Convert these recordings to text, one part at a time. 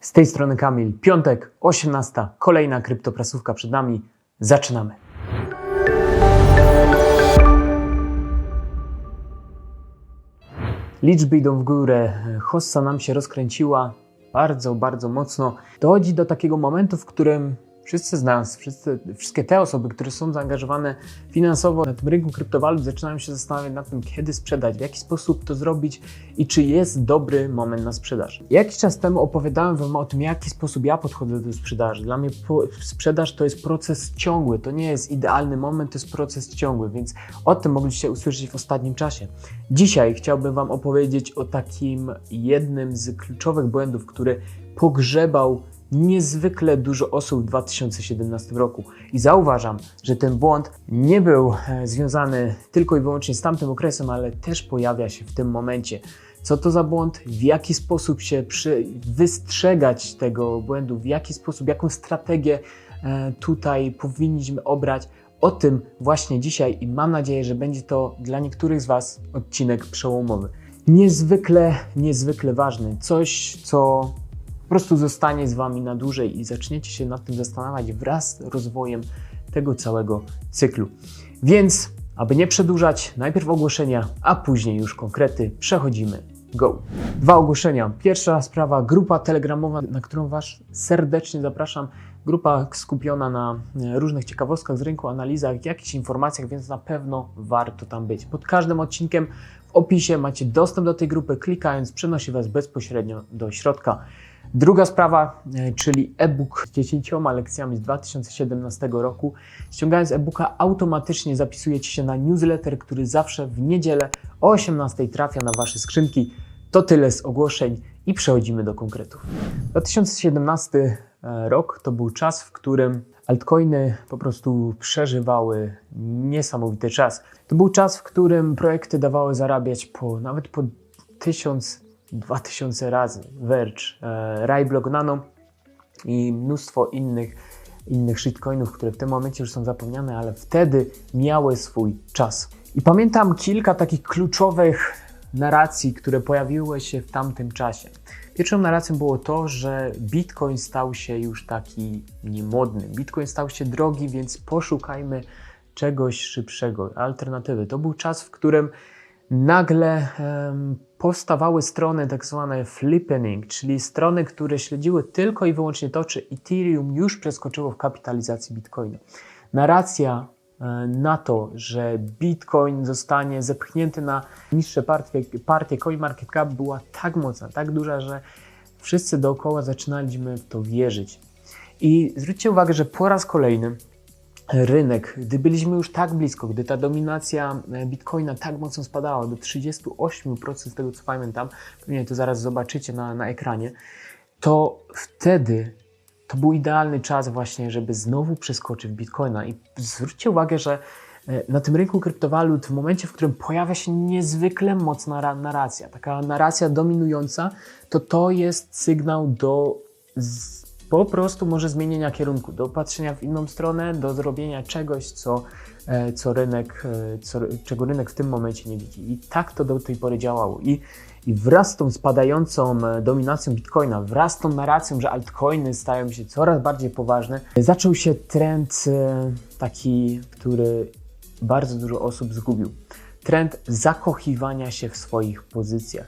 Z tej strony Kamil, piątek, 18, kolejna kryptoprasówka przed nami. Zaczynamy. Liczby idą w górę, hossa nam się rozkręciła bardzo, bardzo mocno. Dochodzi do takiego momentu, w którym wszyscy z nas, wszyscy, wszystkie te osoby, które są zaangażowane finansowo na tym rynku kryptowalut, zaczynają się zastanawiać nad tym, kiedy sprzedać, w jaki sposób to zrobić i czy jest dobry moment na sprzedaż. Jakiś czas temu opowiadałem Wam o tym, w jaki sposób ja podchodzę do sprzedaży. Dla mnie sprzedaż to jest proces ciągły, to nie jest idealny moment, to jest proces ciągły, więc o tym mogliście usłyszeć w ostatnim czasie. Dzisiaj chciałbym Wam opowiedzieć o takim jednym z kluczowych błędów, który pogrzebał niezwykle dużo osób w 2017 roku. I zauważam, że ten błąd nie był e, związany tylko i wyłącznie z tamtym okresem, ale też pojawia się w tym momencie. Co to za błąd? W jaki sposób się przy, wystrzegać tego błędu? W jaki sposób, jaką strategię e, tutaj powinniśmy obrać? O tym właśnie dzisiaj i mam nadzieję, że będzie to dla niektórych z Was odcinek przełomowy. Niezwykle, niezwykle ważny. Coś, co prostu zostanie z Wami na dłużej i zaczniecie się nad tym zastanawiać wraz z rozwojem tego całego cyklu. Więc, aby nie przedłużać, najpierw ogłoszenia, a później już konkrety. Przechodzimy. Go! Dwa ogłoszenia. Pierwsza sprawa, grupa telegramowa, na którą Was serdecznie zapraszam. Grupa skupiona na e, różnych ciekawostkach z rynku, analizach, jakichś informacjach, więc na pewno warto tam być. Pod każdym odcinkiem w opisie macie dostęp do tej grupy, klikając przenosi Was bezpośrednio do środka. Druga sprawa, e, czyli e-book z 10 lekcjami z 2017 roku. Ściągając e-booka, automatycznie zapisujecie się na newsletter, który zawsze w niedzielę o 18 trafia na Wasze skrzynki. To tyle z ogłoszeń i przechodzimy do konkretów. 2017 rok to był czas, w którym altcoiny po prostu przeżywały niesamowity czas. To był czas, w którym projekty dawały zarabiać po nawet po 1000 2000 razy Verge, e, Ryblock Nano i mnóstwo innych, innych shitcoinów, które w tym momencie już są zapomniane, ale wtedy miały swój czas. I pamiętam kilka takich kluczowych narracji, które pojawiły się w tamtym czasie. Pierwszą narracją było to, że Bitcoin stał się już taki niemodny. Bitcoin stał się drogi, więc poszukajmy czegoś szybszego, alternatywy. To był czas, w którym nagle powstawały strony tak zwane flippening, czyli strony, które śledziły tylko i wyłącznie to, czy Ethereum już przeskoczyło w kapitalizacji Bitcoina. Narracja e, na to, że Bitcoin zostanie zepchnięty na niższe partie, partie CoinMarketCap była tak mocna, tak duża, że wszyscy dookoła zaczynaliśmy w to wierzyć. I zwróćcie uwagę, że po raz kolejny rynek, gdy byliśmy już tak blisko, gdy ta dominacja e, Bitcoina tak mocno spadała do 38% z tego co pamiętam, pewnie to zaraz zobaczycie na, na ekranie, to wtedy to był idealny czas właśnie, żeby znowu przeskoczyć w Bitcoina. I zwróćcie uwagę, że e, na tym rynku kryptowalut, w momencie, w którym pojawia się niezwykle mocna ra- narracja, taka narracja dominująca, to to jest sygnał do po prostu może zmienienia kierunku, do patrzenia w inną stronę, do zrobienia czegoś, co, e, co rynek, e, co, czego rynek w tym momencie nie widzi. I tak to do tej pory działało. I, I wraz z tą spadającą e, dominacją Bitcoina, wraz z tą narracją, że altcoiny stają się coraz bardziej poważne, zaczął się trend taki, który bardzo dużo osób zgubił. Trend zakochiwania się w swoich pozycjach.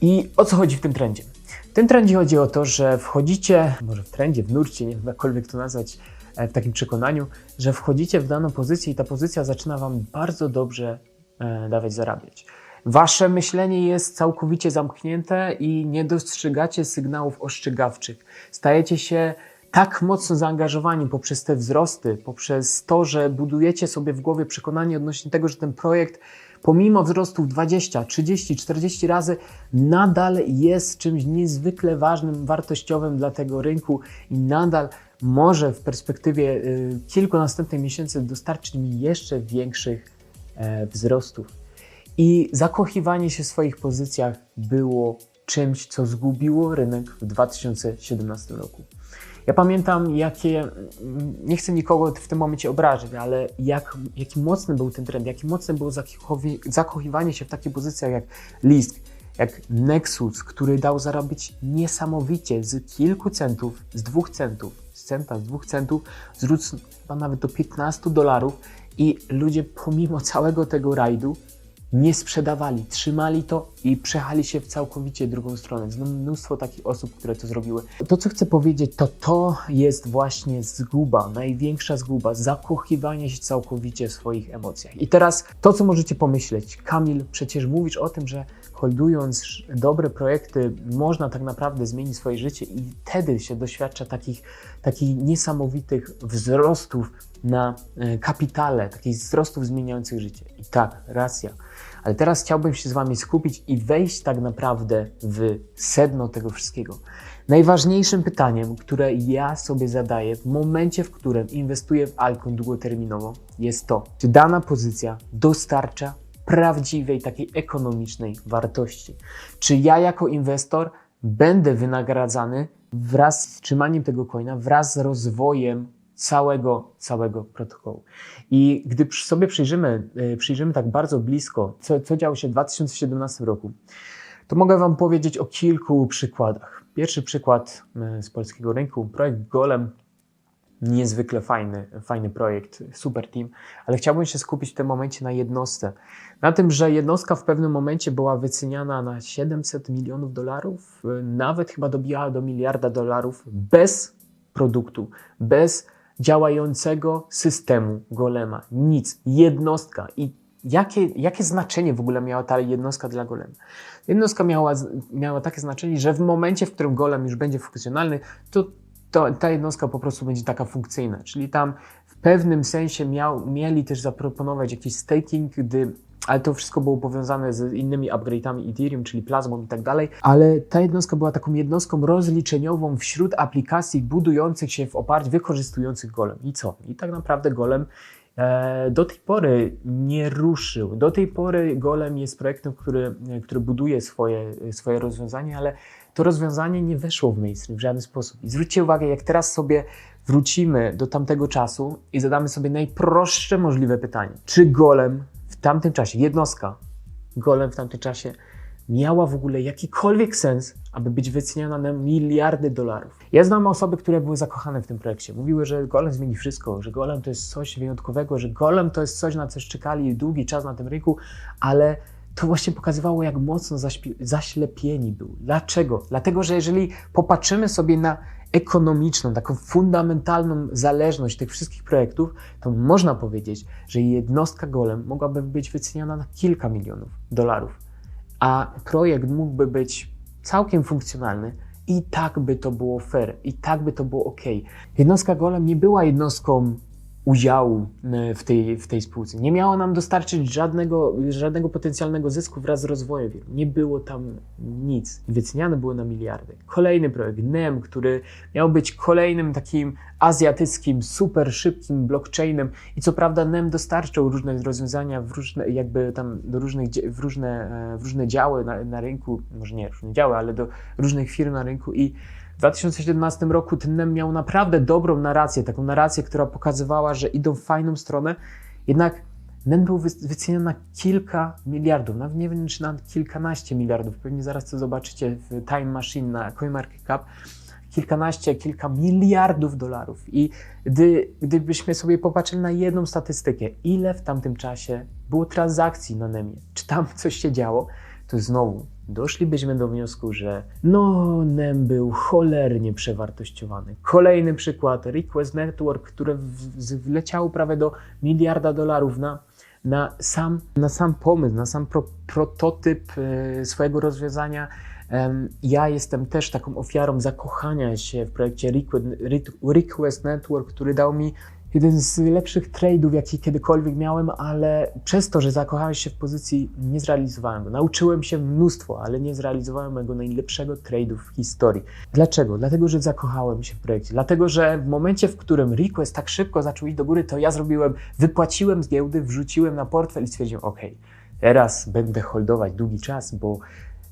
I o co chodzi w tym trendzie? W tym trendzie chodzi o to, że wchodzicie, może w trendzie, w nurcie, nie wiem jakkolwiek to nazwać, e, w takim przekonaniu, że wchodzicie w daną pozycję i ta pozycja zaczyna Wam bardzo dobrze e, dawać zarabiać. Wasze myślenie jest całkowicie zamknięte i nie dostrzegacie sygnałów ostrzegawczych. Stajecie się tak mocno zaangażowani poprzez te wzrosty, poprzez to, że budujecie sobie w głowie przekonanie odnośnie tego, że ten projekt pomimo wzrostów 20, 30, 40 razy, nadal jest czymś niezwykle ważnym, wartościowym dla tego rynku i nadal może w perspektywie y, kilku następnych miesięcy dostarczyć mi jeszcze większych e, wzrostów. I zakochiwanie się w swoich pozycjach było czymś, co zgubiło rynek w 2017 roku. Ja pamiętam, jakie, nie chcę nikogo w tym momencie obrażać, ale jak, jaki mocny był ten trend, jaki mocne było zakochi- zakochiwanie się w takich pozycjach jak Lisk, jak Nexus, który dał zarobić niesamowicie z kilku centów, z dwóch centów, z centa, z dwóch centów, zrósł chyba nawet do 15 dolarów i ludzie pomimo całego tego rajdu nie sprzedawali, trzymali to i przechali się w całkowicie drugą stronę. Znam mnóstwo takich osób, które to zrobiły. To, co chcę powiedzieć, to to jest właśnie zguba, największa zguba, zakochiwanie się całkowicie w swoich emocjach. I teraz to, co możecie pomyśleć, Kamil, przecież mówisz o tym, że holdując dobre projekty, można tak naprawdę zmienić swoje życie i wtedy się doświadcza takich, takich niesamowitych wzrostów na e, kapitale, takich wzrostów zmieniających życie. I tak, racja. Ale teraz chciałbym się z Wami skupić i wejść tak naprawdę w sedno tego wszystkiego. Najważniejszym pytaniem, które ja sobie zadaję w momencie, w którym inwestuję w Alcon długoterminowo, jest to, czy dana pozycja dostarcza prawdziwej, takiej ekonomicznej wartości. Czy ja jako inwestor będę wynagradzany wraz z trzymaniem tego coina, wraz z rozwojem całego, całego protokołu. I gdy sobie przyjrzymy, y, przyjrzymy tak bardzo blisko, co, co działo się w 2017 roku, to mogę Wam powiedzieć o kilku przykładach. Pierwszy przykład y, z polskiego rynku, projekt Golem, niezwykle fajny, fajny projekt, super team, ale chciałbym się skupić w tym momencie na jednostce. Na tym, że jednostka w pewnym momencie była wyceniana na 700 milionów dolarów, y, nawet chyba dobijała do miliarda dolarów bez produktu, bez działającego systemu golema. Nic. Jednostka. I jakie, jakie znaczenie w ogóle miała ta jednostka dla golema? Jednostka miała, miała takie znaczenie, że w momencie, w którym golem już będzie funkcjonalny, to, to ta jednostka po prostu będzie taka funkcyjna. Czyli tam w pewnym sensie miał, mieli też zaproponować jakiś staking, gdy ale to wszystko było powiązane z innymi upgrade'ami Ethereum, czyli plazmą i tak dalej, ale ta jednostka była taką jednostką rozliczeniową wśród aplikacji budujących się w oparciu, wykorzystujących Golem. I co? I tak naprawdę Golem e, do tej pory nie ruszył. Do tej pory Golem jest projektem, który, który buduje swoje, swoje rozwiązanie, ale to rozwiązanie nie weszło w mainstream w żaden sposób. I zwróćcie uwagę, jak teraz sobie wrócimy do tamtego czasu i zadamy sobie najprostsze możliwe pytanie. Czy Golem tamtym czasie, jednostka golem w tamtym czasie miała w ogóle jakikolwiek sens, aby być wyceniana na miliardy dolarów. Ja znam osoby, które były zakochane w tym projekcie. Mówiły, że golem zmieni wszystko, że golem to jest coś wyjątkowego, że golem to jest coś, na co czekali długi czas na tym rynku, ale to właśnie pokazywało, jak mocno zaślepieni był. Dlaczego? Dlatego, że jeżeli popatrzymy sobie na ekonomiczną, taką fundamentalną zależność tych wszystkich projektów, to można powiedzieć, że jednostka golem mogłaby być wyceniana na kilka milionów dolarów, a projekt mógłby być całkiem funkcjonalny i tak by to było fair, i tak by to było ok. Jednostka golem nie była jednostką udziału e, w tej, w tej spółce. Nie miała nam dostarczyć żadnego, żadnego potencjalnego zysku wraz z rozwojem. Nie było tam nic. Wyceniane było na miliardy. Kolejny projekt, NEM, który miał być kolejnym takim azjatyckim, super szybkim blockchainem i co prawda NEM dostarczał różne rozwiązania w różne, jakby tam do różnych, w różne, e, w różne działy na, na rynku, może nie różne działy, ale do różnych firm na rynku i 2017 roku ten NEM miał naprawdę dobrą narrację, taką narrację, która pokazywała, że idą w fajną stronę, jednak NEM był wyceniony na kilka miliardów, nawet nie wiem czy na kilkanaście miliardów, pewnie zaraz to zobaczycie w Time Machine na CoinMarketCap, kilkanaście, kilka miliardów dolarów. I gdy, gdybyśmy sobie popatrzyli na jedną statystykę, ile w tamtym czasie było transakcji na NEMie, czy tam coś się działo, to znowu doszlibyśmy do wniosku, że no, NEM był cholernie przewartościowany. Kolejny przykład, Request Network, które wleciało prawie do miliarda dolarów na, na, sam, na sam pomysł, na sam pro, prototyp e, swojego rozwiązania. Ja jestem też taką ofiarą zakochania się w projekcie Request Network, który dał mi jeden z lepszych trade'ów, jaki kiedykolwiek miałem, ale przez to, że zakochałem się w pozycji, nie zrealizowałem go. Nauczyłem się mnóstwo, ale nie zrealizowałem mojego najlepszego trade'u w historii. Dlaczego? Dlatego, że zakochałem się w projekcie. Dlatego, że w momencie, w którym request tak szybko zaczął iść do góry, to ja zrobiłem, wypłaciłem z giełdy, wrzuciłem na portfel i stwierdziłem, ok, teraz będę holdować długi czas, bo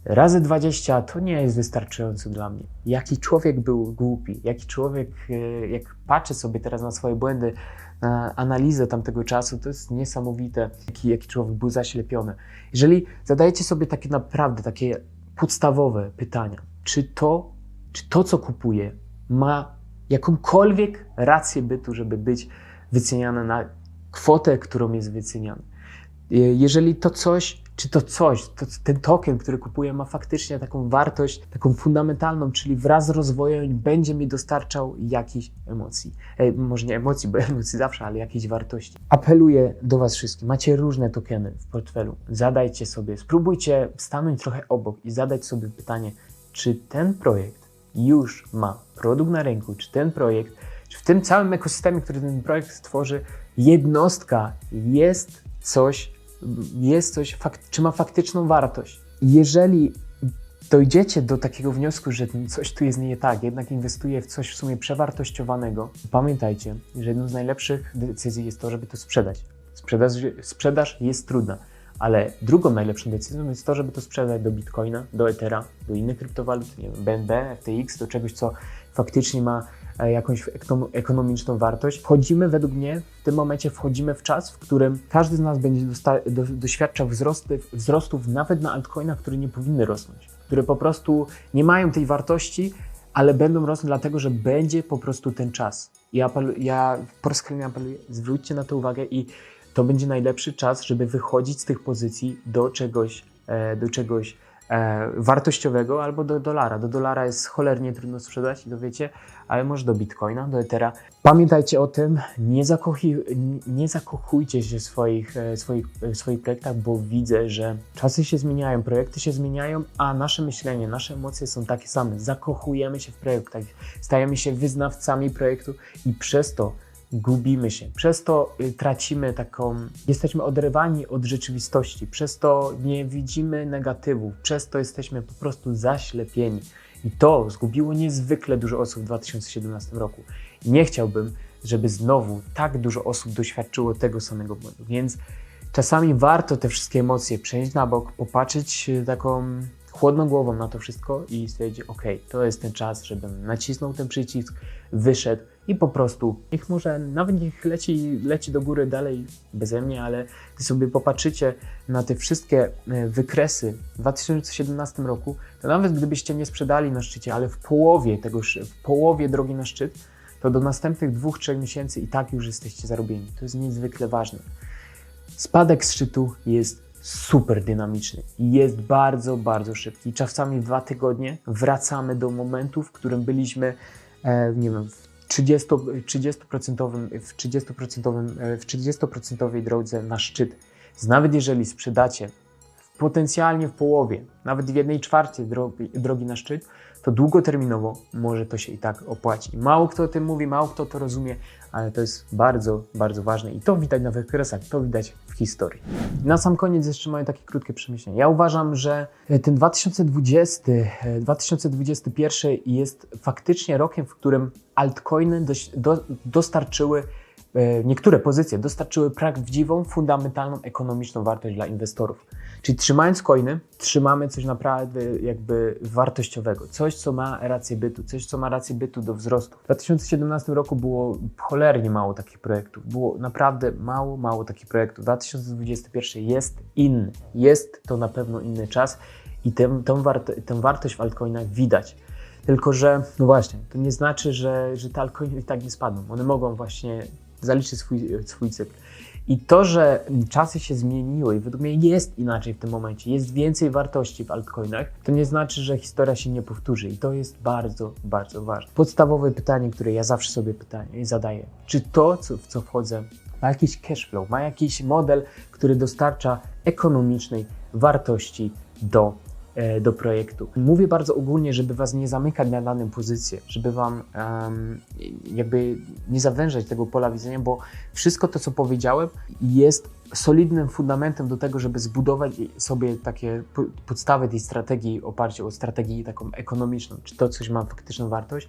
razy 20 to nie jest wystarczające dla mnie. Jaki człowiek był głupi, jaki człowiek, e, jak patrzę sobie teraz na swoje błędy, na analizę tamtego czasu, to jest niesamowite, jaki, jaki człowiek był zaślepiony. Jeżeli zadajecie sobie takie naprawdę takie podstawowe pytania. Czy to, czy to, co kupuję, ma jakąkolwiek rację bytu, żeby być wyceniane na kwotę, którą jest wyceniane? Jeżeli to coś, czy to coś, to, ten token, który kupuję, ma faktycznie taką wartość, taką fundamentalną, czyli wraz z rozwojem będzie mi dostarczał jakiejś emocji. E, może nie emocji, bo emocji zawsze, ale jakiejś wartości. Apeluję do Was wszystkich. Macie różne tokeny w portfelu. Zadajcie sobie, spróbujcie stanąć trochę obok i zadać sobie pytanie, czy ten projekt już ma produkt na rynku, czy ten projekt, czy w tym całym ekosystemie, który ten projekt stworzy, jednostka jest coś, jest coś, czy ma faktyczną wartość. Jeżeli dojdziecie do takiego wniosku, że coś tu jest nie tak, jednak inwestuję w coś w sumie przewartościowanego, pamiętajcie, że jedną z najlepszych decyzji jest to, żeby to sprzedać. Sprzedaż, sprzedaż jest trudna, ale drugą najlepszą decyzją jest to, żeby to sprzedać do Bitcoina, do Ethera, do innych kryptowalut, nie wiem, BNB, FTX, do czegoś, co faktycznie ma jakąś ekonom- ekonomiczną wartość. Wchodzimy, według mnie, w tym momencie wchodzimy w czas, w którym każdy z nas będzie do- doświadczał wzrosty, wzrostów nawet na altcoinach, które nie powinny rosnąć, które po prostu nie mają tej wartości, ale będą rosnąć dlatego, że będzie po prostu ten czas. I apelu- ja po raz kolejny apeluję, zwróćcie na to uwagę i to będzie najlepszy czas, żeby wychodzić z tych pozycji do czegoś, e, do czegoś e, wartościowego albo do dolara. Do dolara jest cholernie trudno sprzedać i to wiecie, ale może do bitcoina, do ethera. Pamiętajcie o tym, nie, zakochi, nie zakochujcie się w swoich, e, swoich, swoich projektach, bo widzę, że czasy się zmieniają, projekty się zmieniają, a nasze myślenie, nasze emocje są takie same. Zakochujemy się w projektach, stajemy się wyznawcami projektu i przez to gubimy się. Przez to y, tracimy taką, jesteśmy oderwani od rzeczywistości, przez to nie widzimy negatywów, przez to jesteśmy po prostu zaślepieni. I to zgubiło niezwykle dużo osób w 2017 roku. Nie chciałbym, żeby znowu tak dużo osób doświadczyło tego samego błędu. Więc czasami warto te wszystkie emocje przenieść na bok, popatrzeć y, taką chłodną głową na to wszystko i stwierdzić, ok, to jest ten czas, żebym nacisnął ten przycisk, wyszedł i po prostu, niech może nawet niech leci, leci do góry dalej beze mnie, ale gdy sobie popatrzycie na te wszystkie e, wykresy w 2017 roku, to nawet gdybyście nie sprzedali na szczycie, ale w połowie tego, w połowie drogi na szczyt, to do następnych dwóch, trzech miesięcy i tak już jesteście zarobieni. To jest niezwykle ważne. Spadek z szczytu jest super dynamiczny i jest bardzo, bardzo szybki. Czasami dwa tygodnie wracamy do momentu, w którym byliśmy, e, nie wiem, w 30, 30%, w 30%, e, w 30% drodze na szczyt. Nawet jeżeli sprzedacie potencjalnie w połowie, nawet w jednej czwartej drogi, drogi na szczyt, to długoterminowo może to się i tak opłacić. Mało kto o tym mówi, mało kto to rozumie, ale to jest bardzo, bardzo ważne i to widać na wykresach, to widać w historii. Na sam koniec jeszcze moje takie krótkie przemyślenie. Ja uważam, że ten 2020, e, 2021 jest faktycznie rokiem, w którym altcoiny dostarczyły e, niektóre pozycje dostarczyły prawdziwą, fundamentalną ekonomiczną wartość dla inwestorów. Czyli trzymając coiny, trzymamy coś naprawdę jakby wartościowego, coś, co ma rację bytu, coś, co ma rację bytu do wzrostu. W 2017 roku było cholernie mało takich projektów, było naprawdę mało, mało takich projektów. 2021 jest inny, jest to na pewno inny czas i tę, tę, wart, tę wartość w altcoinach widać. Tylko, że no właśnie, to nie znaczy, że, że te altcoiny i tak nie spadną. One mogą właśnie zaliczyć swój, swój cykl. I to, że czasy się zmieniły i według mnie jest inaczej w tym momencie, jest więcej wartości w altcoinach, to nie znaczy, że historia się nie powtórzy. I to jest bardzo, bardzo ważne. Podstawowe pytanie, które ja zawsze sobie pytanie zadaję, czy to, co, w co wchodzę, ma jakiś cash flow, ma jakiś model, który dostarcza ekonomicznej wartości do do projektu. Mówię bardzo ogólnie, żeby Was nie zamykać na daną pozycję, żeby Wam em, jakby nie zawężać tego pola widzenia, bo wszystko to, co powiedziałem, jest solidnym fundamentem do tego, żeby zbudować sobie takie po- podstawy tej strategii, oparcie o strategię taką ekonomiczną, czy to coś ma faktyczną wartość.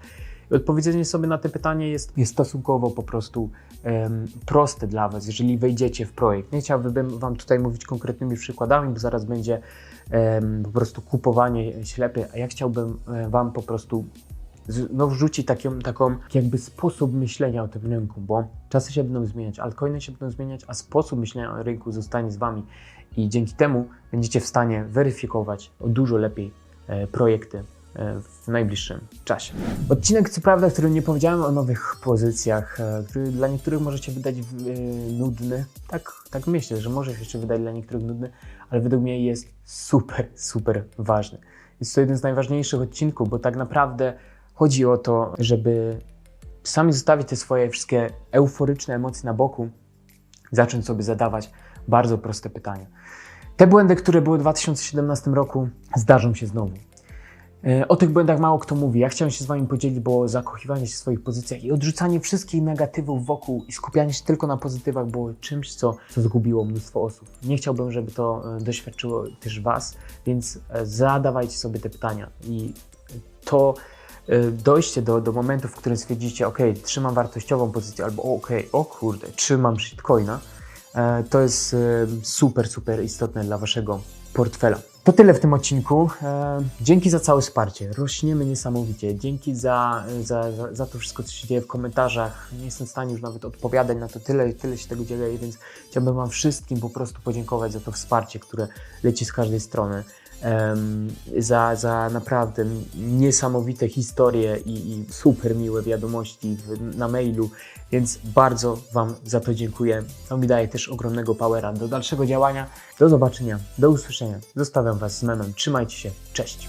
Odpowiedzenie sobie na to pytanie jest, jest stosunkowo po prostu em, proste dla Was, jeżeli wejdziecie w projekt. Nie chciałbym Wam tutaj mówić konkretnymi przykładami, bo zaraz będzie em, po prostu kupowanie ślepie, a ja chciałbym e, Wam po prostu no, wrzucić taką, taką jakby sposób myślenia o tym rynku, bo czasy się będą zmieniać, altcoiny się będą zmieniać, a sposób myślenia o rynku zostanie z Wami i dzięki temu będziecie w stanie weryfikować dużo lepiej e, projekty w najbliższym czasie. Odcinek, co prawda, w którym nie powiedziałem o nowych pozycjach, e, który dla niektórych może się wydać e, nudny. Tak, tak myślę, że może się jeszcze wydać dla niektórych nudny, ale według mnie jest super, super ważny. Jest to jeden z najważniejszych odcinków, bo tak naprawdę chodzi o to, żeby sami zostawić te swoje wszystkie euforyczne emocje na boku, zacząć sobie zadawać bardzo proste pytania. Te błędy, które były w 2017 roku, zdarzą się znowu. E, O tych błędach mało kto mówi. Ja chciałem się z Wami podzielić, bo zakochiwanie się w swoich pozycjach i odrzucanie wszystkich negatywów wokół i skupianie się tylko na pozytywach było czymś, co, co zgubiło mnóstwo osób. Nie chciałbym, żeby to e, doświadczyło też Was, więc e, zadawajcie sobie te pytania i to dojście do, do momentu, w którym stwierdzicie, ok, trzymam wartościową pozycję, albo ok, o kurde, trzymam shitcoina, to jest super, super istotne dla Waszego portfela. To tyle w tym odcinku. E, Dzięki za całe wsparcie. Rośniemy niesamowicie. Dzięki za, za, za, to wszystko, co się dzieje w komentarzach. Nie jestem w stanie już nawet odpowiadać na to tyle, tyle się tego dzieje, więc chciałbym Wam wszystkim po prostu podziękować za to wsparcie, które leci z każdej strony. Za, za naprawdę niesamowite historie i, i super miłe wiadomości w, na mailu, więc bardzo Wam za to dziękuję. To mi daje też ogromnego powera do dalszego działania. Do zobaczenia, do usłyszenia. Zostawiam Was z memem. Trzymajcie się, cześć.